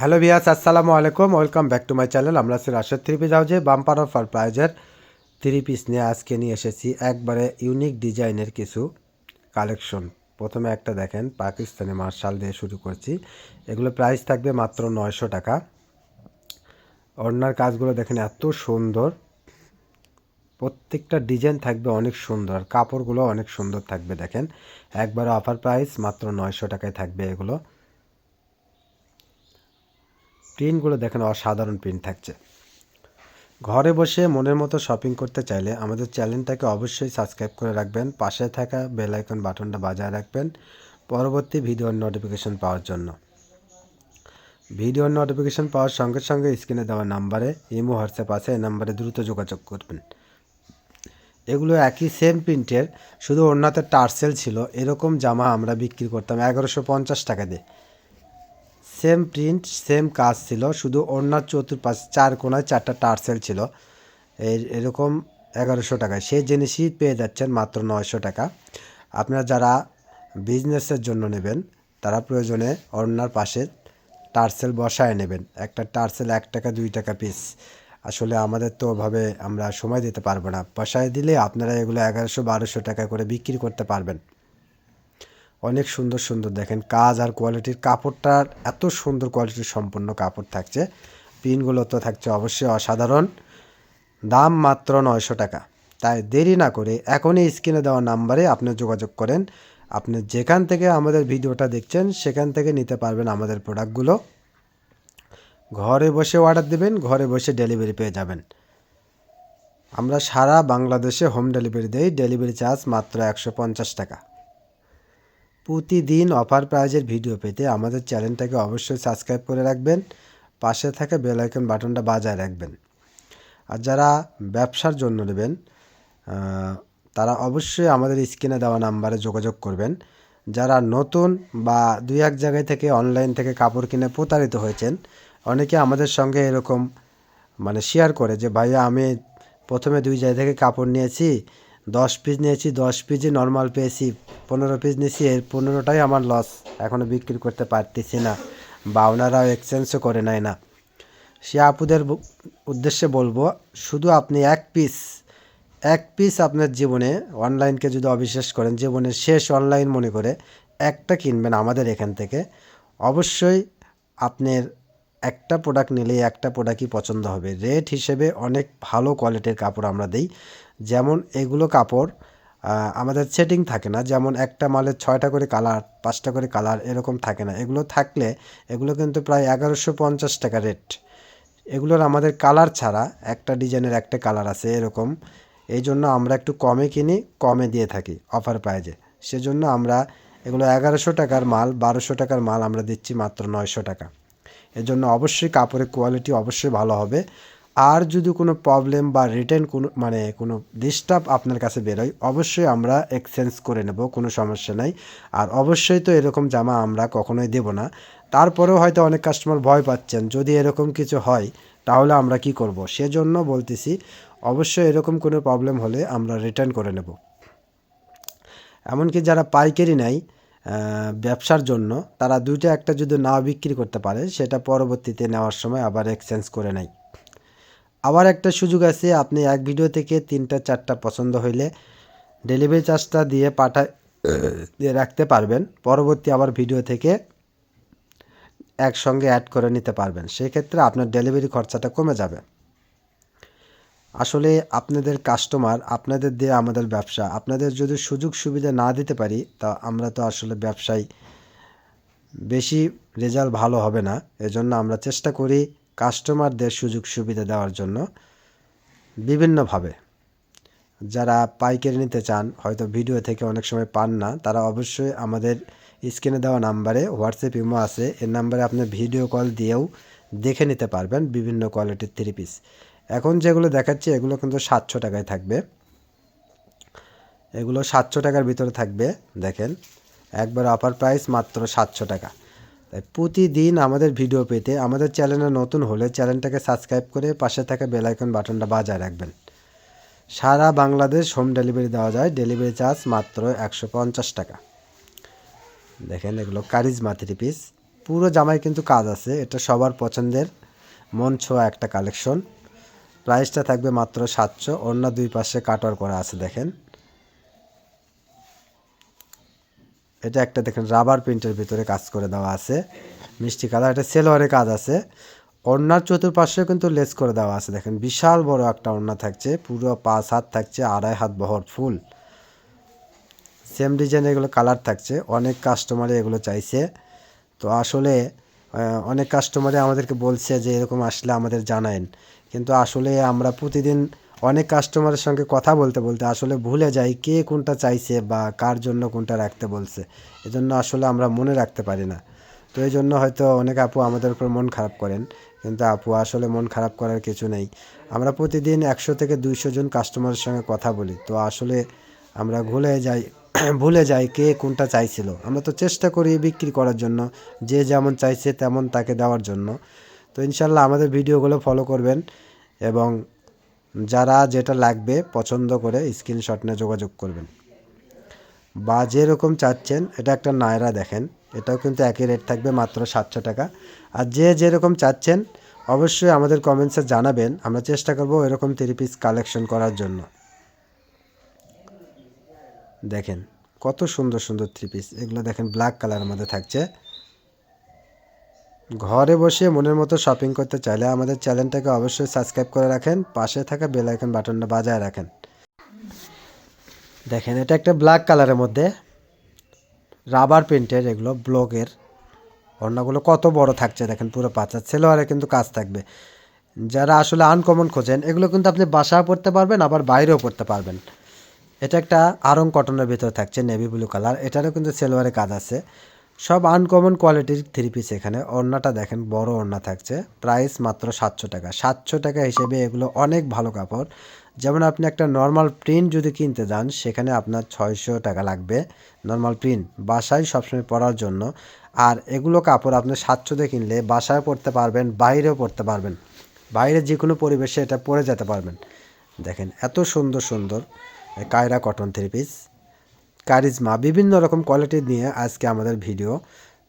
Hello বিয়াস আসসালামু আলাইকুম। Welcome back to my channel আমরা আছি রাশেদ থ্রি পিস হাউজে বাম্পার অফার প্রাইজের থ্রি পিস নিয়ে আজকে নিয়ে এসেছি একবারে ইউনিক ডিজাইনের কিছু কালেকশন প্রথমে একটা দেখেন, পাকিস্তানি মার্শাল দিয়ে শুরু করছি। এগুলো প্রাইস থাকবে মাত্র নয়শো টাকা। ওড়নার কাজগুলো দেখেন এত সুন্দর। প্রত্যেকটা ডিজাইন থাকবে অনেক সুন্দর। আর কাপড়গুলো অনেক সুন্দর থাকবে দেখেন। একবারে অফার প্রাইস মাত্র নয়শো টাকায় থাকবে এগুলো। প্রিন্টগুলো দেখেন, অসাধারণ প্রিন্ট থাকছে। ঘরে বসে মনের মতো শপিং করতে চাইলে আমাদের চ্যানেলটাকে অবশ্যই সাবস্ক্রাইব করে রাখবেন। পাশে থাকা বেল আইকন বাটনটা বাজায় রাখবেন পরবর্তী ভিডিওর নোটিফিকেশন পাওয়ার জন্য। ভিডিওর নোটিফিকেশন পাওয়ার সঙ্গে সঙ্গে স্ক্রিনে দেওয়া নাম্বারে, ইমো, হোয়াটসঅ্যাপ আছে, এই নাম্বারে দ্রুত যোগাযোগ করবেন। এগুলো একই সেম প্রিন্টের, শুধু ওড়নাতে টার্সেল ছিল, এরকম জামা আমরা বিক্রি করতাম এগারোশো পঞ্চাশ টাকা দিয়ে। সেম প্রিন্ট, সেম কাজ ছিল, শুধু ওড়নার চতুর্পাশ, চার কোনায় চারটা টার্সেল ছিল। এরকম এগারোশো টাকায়। সেই জিনিসই পেয়ে যাচ্ছেন মাত্র নয়শো টাকা। আপনারা যারা বিজনেসের জন্য নেবেন, তারা প্রয়োজনে ওড়নার পাশে টার্সেল বসায় নেবেন। একটা টার্সেল এক টাকা, দুই টাকা পিস আসলে আমাদের তো ওভাবে আমরা সময় দিতে পারব না। বসায় দিলে আপনারা এগুলো এগারোশো, বারোশো টাকা করে বিক্রি করতে পারবেন। অনেক সুন্দর সুন্দর দেখেন কাজ আর কোয়ালিটির কাপড়টার এত সুন্দর কোয়ালিটির সম্পূর্ণ কাপড় থাকছে। পিনগুলো তো থাকছে অবশ্যই অসাধারণ। দাম মাত্র নয়শো টাকা। তাই দেরি না করে এখনই স্ক্রিনে দেওয়া নাম্বারে আপনি যোগাযোগ করেন। আপনি যেখান থেকে আমাদের ভিডিওটা দেখছেন, সেখান থেকে নিতে পারবেন আমাদের প্রোডাক্টগুলো। ঘরে বসে অর্ডার দেবেন, ঘরে বসে ডেলিভারি পেয়ে যাবেন। আমরা সারা বাংলাদেশে হোম ডেলিভারি দেই। ডেলিভারি চার্জ মাত্র একশো পঞ্চাশ টাকা। প্রতিদিন অফার প্রাইজের ভিডিও পেতে আমাদের চ্যানেলটাকে অবশ্যই সাবস্ক্রাইব করে রাখবেন। পাশে থাকা বেল আইকন বাটনটা বাজায় রাখবেন। আর যারা ব্যবসার জন্য নেবেন তারা অবশ্যই আমাদের স্ক্রিনে দেওয়া নাম্বারে যোগাযোগ করবেন। যারা নতুন বা দুই এক জায়গায় থেকে অনলাইন থেকে কাপড় কিনে প্রতারিত হয়েছেন, অনেকে আমাদের সঙ্গে এরকম মানে শেয়ার করে যে, ভাইয়া, আমি প্রথমে দুই জায়গা থেকে কাপড় নিয়েছি দশ পিস নিয়েছি, দশ পিসই নর্মাল পেয়েছি, পনেরো পিস নিয়েছি, এর পনেরোটাই আমার লস এখনও বিক্রি করতে পারতেছি না। বা ওনারাও এক্সচেঞ্জও করে নেয় না। সে আপুদের উদ্দেশ্যে বলব, শুধু আপনি এক পিস এক পিস আপনার জীবনে অনলাইনকে যদি অবিশ্বাস করেন, জীবনের শেষ অনলাইন মনে করে, একটা কিনবেন আমাদের এখান থেকে। অবশ্যই আপনার একটা প্রোডাক্ট নিলেই একটা প্রোডাক্টই পছন্দ হবে। রেট হিসেবে অনেক ভালো কোয়ালিটির কাপড় আমরা দিই। যেমন এগুলো কাপড় আমাদের সেটিং থাকে না। যেমন একটা মালের ছয়টা করে কালার পাঁচটা করে কালার এরকম থাকে না। এগুলো থাকলে এগুলো কিন্তু প্রায় এগারোশো পঞ্চাশ টাকা রেট এগুলোর আমাদের কালার ছাড়া একটা ডিজাইনের একটা কালার আছে এরকম। এই জন্য আমরা একটু কমে কিনি, কমে দিয়ে থাকি অফার প্রাইজে সেজন্য আমরা এগুলো এগারোশো টাকার মাল, বারোশো টাকার মাল আমরা দিচ্ছি মাত্র নয়শো টাকা। এজন্য অবশ্যই কাপড়ের কোয়ালিটি অবশ্যই ভালো হবে। আর যদি কোনো প্রবলেম বা রিটার্ন কোনো মানে কোনো ডিস্টার্ব আপনার কাছে বেরোয়, অবশ্যই আমরা এক্সচেঞ্জ করে নেব, কোনো সমস্যা নাই। আর অবশ্যই তো এরকম জামা আমরা কখনোই দেব না। তারপরেও হয়তো অনেক কাস্টমার ভয় পাচ্ছেন, যদি এরকম কিছু হয়, তাহলে আমরা কি করব? সেজন্য বলতেছি, অবশ্যই এরকম কোনো প্রবলেম হলে আমরা রিটার্ন করে নেব। এমনকি যারা পাইকারি নেয় ব্যবসার জন্য তারা দুইটা একটা যদি না বিক্রি করতে পারে, সেটা পরবর্তীতে নেওয়ার সময় আবার এক্সচেঞ্জ করে নেয়। আবার একটা সুযোগ আছে, আপনি এক ভিডিও থেকে তিনটা, চারটা পছন্দ হইলে ডেলিভারি চার্জটা দিয়ে পাঠায়, দিয়ে রাখতে পারবেন। পরবর্তী আবার ভিডিও থেকে একসঙ্গে অ্যাড করে নিতে পারবেন। সেক্ষেত্রে আপনার ডেলিভারি খরচাটা কমে যাবে। আসলে আপনাদের কাস্টমার আপনাদের দিয়ে আমাদের ব্যবসা, আপনাদের যদি সুযোগ সুবিধা না দিতে পারি, তা আমরা তো আসলে ব্যবসায় বেশি রেজাল্ট ভালো হবে না। এজন্য আমরা চেষ্টা করি কাস্টমারদের সুযোগ সুবিধা দেওয়ার জন্য বিভিন্নভাবে। যারা পাইকারি নিতে চান, হয়তো ভিডিও থেকে অনেক সময় পান না, তারা অবশ্যই আমাদের স্ক্রিনে দেওয়া নাম্বারে হোয়াটসঅ্যাপ ইমো আছে। এর নাম্বারে আপনি ভিডিও কল দিয়েও দেখে নিতে পারবেন বিভিন্ন কোয়ালিটির থ্রি পিস এখন যেগুলো দেখাচ্ছি, এগুলো কিন্তু সাতশো টাকায় থাকবে। এগুলো সাতশো টাকার ভিতরে থাকবে, দেখেন। একবার অফার প্রাইস মাত্র সাতশো টাকা। তাই প্রতিদিন আমাদের ভিডিও পেতে, আমাদের চ্যানেলে নতুন হলে চ্যানেলটাকে সাবস্ক্রাইব করে পাশে থাকা বেলাইকন বাটনটা বাজায় রাখবেন। সারা বাংলাদেশ হোম ডেলিভারি দেওয়া যায় ডেলিভারি চার্জ মাত্র একশো পঞ্চাশ টাকা। দেখেন এগুলো কারিজমা থ্রি পিস পুরো জামায় কিন্তু কাজ আছে, এটা সবার পছন্দের। মন ছোঁয়া একটা কালেকশন প্রাইসটা থাকবে মাত্র সাতশো অন্য দুই পাশে কাটার করা আছে, দেখেন। এটা একটা দেখেন রাবার প্রিন্টের ভিতরে কাজ করে দেওয়া আছে। মিষ্টি কালার, এটা সেলোয়ারে কাজ আছে। ওড়নার চতুর্পাশে কিন্তু লেস করে দেওয়া আছে, দেখেন। বিশাল বড় একটা ওড়না থাকছে, পুরো পাঁচ হাত থাকছে, আড়াই হাত বহর ফুল। সেম ডিজাইনের এগুলো কালার থাকছে, অনেক কাস্টমারে এগুলো চাইছে। তো আসলে অনেক কাস্টমারে আমাদেরকে বলছে যে এরকম আসলে আমাদের জানায়েন। কিন্তু আসলে আমরা প্রতিদিন অনেক কাস্টমারের সঙ্গে কথা বলতে বলতে আসলে ভুলে যাই কে কোনটা চাইছে বা কার জন্য কোনটা রাখতে বলছে। এজন্য আসলে আমরা মনে রাখতে পারি না। তো এই জন্য হয়তো অনেক আপু আমাদের উপর মন খারাপ করেন। কিন্তু আপু আসলে মন খারাপ করার কিছু নেই। আমরা প্রতিদিন একশো থেকে দুইশো জন কাস্টমারের সঙ্গে কথা বলি। তো আসলে আমরা ভুলে যাই ভুলে যাই কে কোনটা চাইছিল। আমরা তো চেষ্টা করি বিক্রি করার জন্য, যে যেমন চাইছে তেমন তাকে দেওয়ার জন্য। তো ইনশাল্লাহ আমাদের ভিডিওগুলো ফলো করবেন এবং যারা যেটা লাগবে পছন্দ করে স্ক্রিনশট নিয়ে যোগাযোগ করবেন। বা যেরকম চাচ্ছেন, এটা একটা নায়রা দেখেন, এটাও কিন্তু একই রেট থাকবে মাত্র সাতশো টাকা। আর যে যেরকম চাচ্ছেন, অবশ্যই আমাদের কমেন্টসে জানাবেন, আমরা চেষ্টা করব এরকম থ্রি পিস কালেকশন করার জন্য। দেখেন, কত সুন্দর সুন্দর থ্রি পিস এগুলো দেখেন ব্ল্যাক কালারের মধ্যে থাকছে। ঘরে বসে মনের মতো শপিং করতে চাইলে আমাদের চ্যানেলটাকে অবশ্যই সাবস্ক্রাইব করে রাখেন, পাশে থাকা বেল আইকন বাটনটা বাজায় রাখেন। দেখেন, এটা একটা ব্ল্যাক কালারের মধ্যে রাবার প্রিন্টের এগুলো ব্লকের ওড়নাগুলো কত বড় থাকছে, দেখেন পুরো পাঁচা সেলোয়ারে কিন্তু কাজ থাকবে। যারা আসলে আনকমন খোঁজেন, এগুলো কিন্তু আপনি বাসায় পড়তে পারবেন, আবার বাইরেও পড়তে পারবেন। এটা একটা আরং কটনের ভিতরে থাকছে নেভি ব্লু কালার এটারও কিন্তু সেলোয়ারে কাজ আছে। সব আনকমন কোয়ালিটির থ্রি পিস এখানে। ওড়নাটা দেখেন, বড় ওড়না থাকছে। প্রাইস মাত্র সাতশো টাকা। সাতশো টাকা হিসেবে এগুলো অনেক ভালো কাপড়। যেমন আপনি একটা নর্মাল প্রিন্ট যদি কিনতে যান, সেখানে আপনার ছয়শো টাকা লাগবে নর্মাল প্রিন্ট বাসায় সবসময় পরার জন্য। আর এগুলো কাপড় আপনি সাতশোতে কিনলে বাসায় পরতে পারবেন, বাইরেও পরতে পারবেন। বাইরে যে কোনো পরিবেশে এটা পরে যেতে পারবেন। দেখেন, এত সুন্দর সুন্দর Kaira cotton three piece charisma, বিভিন্ন রকম কোয়ালিটি নিয়ে আজকে আমাদের ভিডিও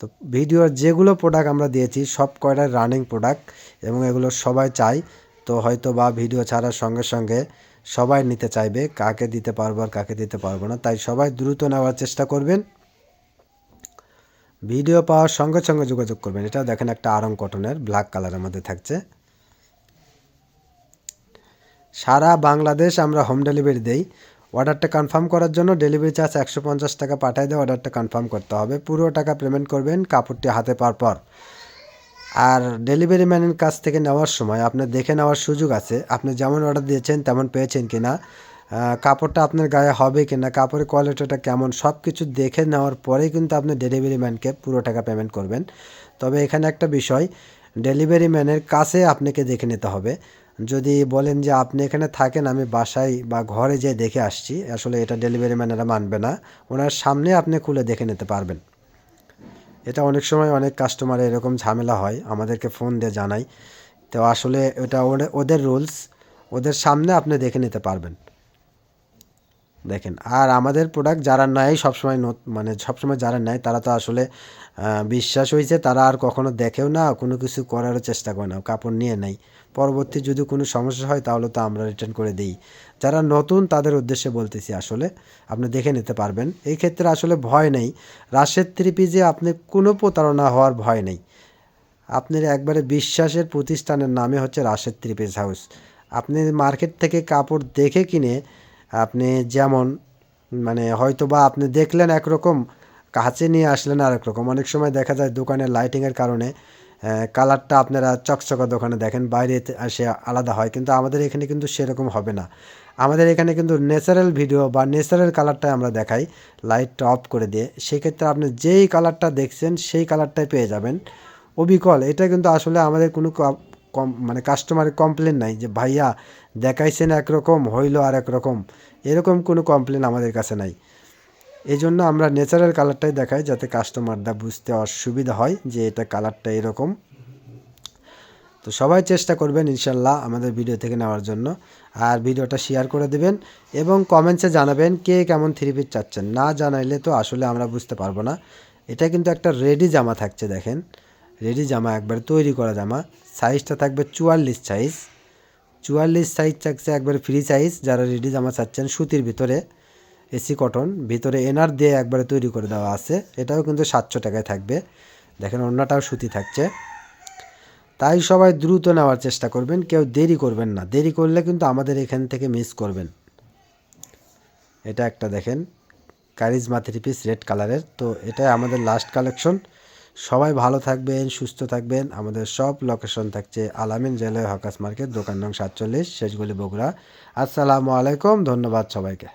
তো ভিডিওর যেগুলো প্রোডাক্ট আমরা দিয়েছি, সব কয়টা রানিং প্রোডাক্ট এবং এগুলো সবাই চাই। তো হয়তো বা ভিডিও ছাড়ার সঙ্গে সঙ্গে সবাই নিতে চাইবে, কাকে দিতে পারব আর কাকে দিতে পারব না। তাই সবাই দ্রুত নেওয়ার চেষ্টা করবেন। ভিডিও পাওয়ার সঙ্গে সঙ্গে যোগাযোগ করবেন। এটা দেখেন একটা আরং কটনের ব্ল্যাক কালারের মধ্যে থাকছে। সারা বাংলাদেশ আমরা হোম ডেলিভারি দেই। অর্ডারটা কনফার্ম করার জন্য ডেলিভারি চার্জ একশো পঞ্চাশ টাকা পাঠিয়ে দিয়ে অর্ডারটা কনফার্ম করতে হবে। পুরো টাকা পেমেন্ট করবেন কাপড়টি হাতে পাওয়ার পর। আর ডেলিভারি ম্যানের কাছ থেকে নেওয়ার সময় আপনার দেখে নেওয়ার সুযোগ আছে। আপনি যেমন অর্ডার দিয়েছেন তেমন পেয়েছেন কি না কাপড়টা আপনার গায়ে হবে কি না কাপড়ের কোয়ালিটিটা কেমন সব কিছু দেখে নেওয়ার পরেই কিন্তু আপনি ডেলিভারি ম্যানকে পুরো টাকা পেমেন্ট করবেন। তবে এখানে একটা বিষয় ডেলিভারি ম্যানের কাছে আপনাকে দেখে নিতে হবে। যদি বলেন যে আপনি এখানে থাকেন, আমি বাসায় বা ঘরে যেয়ে দেখে আসছি, আসলে এটা ডেলিভারি ম্যানেরা মানবে না। ওনার সামনে আপনি খুলে দেখে নিতে পারবেন। এটা অনেক সময় অনেক কাস্টমার এরকম ঝামেলা হয়, আমাদেরকে ফোন দিয়ে জানাই। তো আসলে এটা ওদের রুলস ওদের সামনে আপনি দেখে নিতে পারবেন। দেখেন, আর আমাদের প্রোডাক্ট যারা নেয় সবসময় মানে সবসময় যারা নেয় তারা তো আসলে বিশ্বাস হয়েছে তারা আর কখনো দেখেও না, কোনো কিছু করারও চেষ্টা করে না, কাপড় নিয়ে নেয় পরবর্তী যদি কোনো সমস্যা হয় তাহলে তো আমরা রিটার্ন করে দিই। যারা নতুন তাদের উদ্দেশ্যে বলতেছি আসলে, আপনি দেখে নিতে পারবেন। এই ক্ষেত্রে আসলে ভয় নেই। রাশের থ্রি পিজে আপনি কোনো প্রতারণা হওয়ার ভয় নেই। আপনার একবারে বিশ্বাসের প্রতিষ্ঠানের নামে হচ্ছে রাশেদ থ্রিপিস হাউস। আপনি মার্কেট থেকে কাপড় দেখে কিনে আপনি যেমন মানে হয়তো বা আপনি দেখলেন একরকম, কাছে নিয়ে আসলেন আরেক রকম অনেক সময় দেখা যায় দোকানের লাইটিংয়ের কারণে কালারটা আপনারা চকচকা দোকানে দেখেন, বাইরে আসে আলাদা হয়। কিন্তু আমাদের এখানে কিন্তু সেরকম হবে না। আমাদের এখানে কিন্তু ন্যাচারাল ভিডিও বা ন্যাচারাল কালারটাই আমরা দেখাই লাইটটা অফ করে দিয়ে। সেক্ষেত্রে আপনি যেই কালারটা দেখছেন, সেই কালারটাই পেয়ে যাবেন। অবিকল, এটা কিন্তু আসলে আমাদের কোনো কম মানে কাস্টমারের কমপ্লেন নাই যে, ভাইয়া, দেখাইছেন একরকম, হইল আর একরকম। এরকম কোনো কমপ্লেন আমাদের কাছে নাই। এই জন্য আমরা ন্যাচারাল কালারটাই দেখাই যাতে কাস্টমাররা বুঝতে অসুবিধা হয় যে, এটা কালারটা এরকম। তো সবাই চেষ্টা করবেন ইনশাল্লাহ আমাদের ভিডিও থেকে নেওয়ার জন্য। আর ভিডিওটা শেয়ার করে দেবেন এবং কমেন্টসে জানাবেন কে কেমন থ্রি পিস চাচ্ছেন। না জানাইলে তো আসলে আমরা বুঝতে পারব না। এটা কিন্তু একটা রেডি জামা থাকছে, দেখেন। রেডি জামা একবারে তৈরি করা জামা। সাইজটা থাকবে চুয়াল্লিশ সাইজ চুয়াল্লিশ সাইজ থাকছে একবারে ফ্রি সাইজ যারা রেডি জামা চাচ্ছেন সুতির ভিতরে। এসি কটন ভিতরে এনার দিয়ে একবারে তৈরি করে দেওয়া আছে। এটাও কিন্তু সাতশো টাকায় থাকবে। দেখেন অন্যটাও সুতি থাকছে। তাই সবাই দ্রুত নেওয়ার চেষ্টা করবেন, কেউ দেরি করবেন না। দেরি করলে কিন্তু আমাদের এখান থেকে মিস করবেন। এটা একটা দেখেন কারিজমা থ্রি পিস রেড কালারের তো এটাই আমাদের লাস্ট কালেকশন সবাই ভালো থাকবেন, সুস্থ থাকবেন। আমাদের সব লোকেশন থাকছে আলামিন জেলায় হকাস মার্কেট, দোকান নং সাতচল্লিশ, শেষগুলি বগুড়া। আসসালামু আলাইকুম, ধন্যবাদ সবাইকে।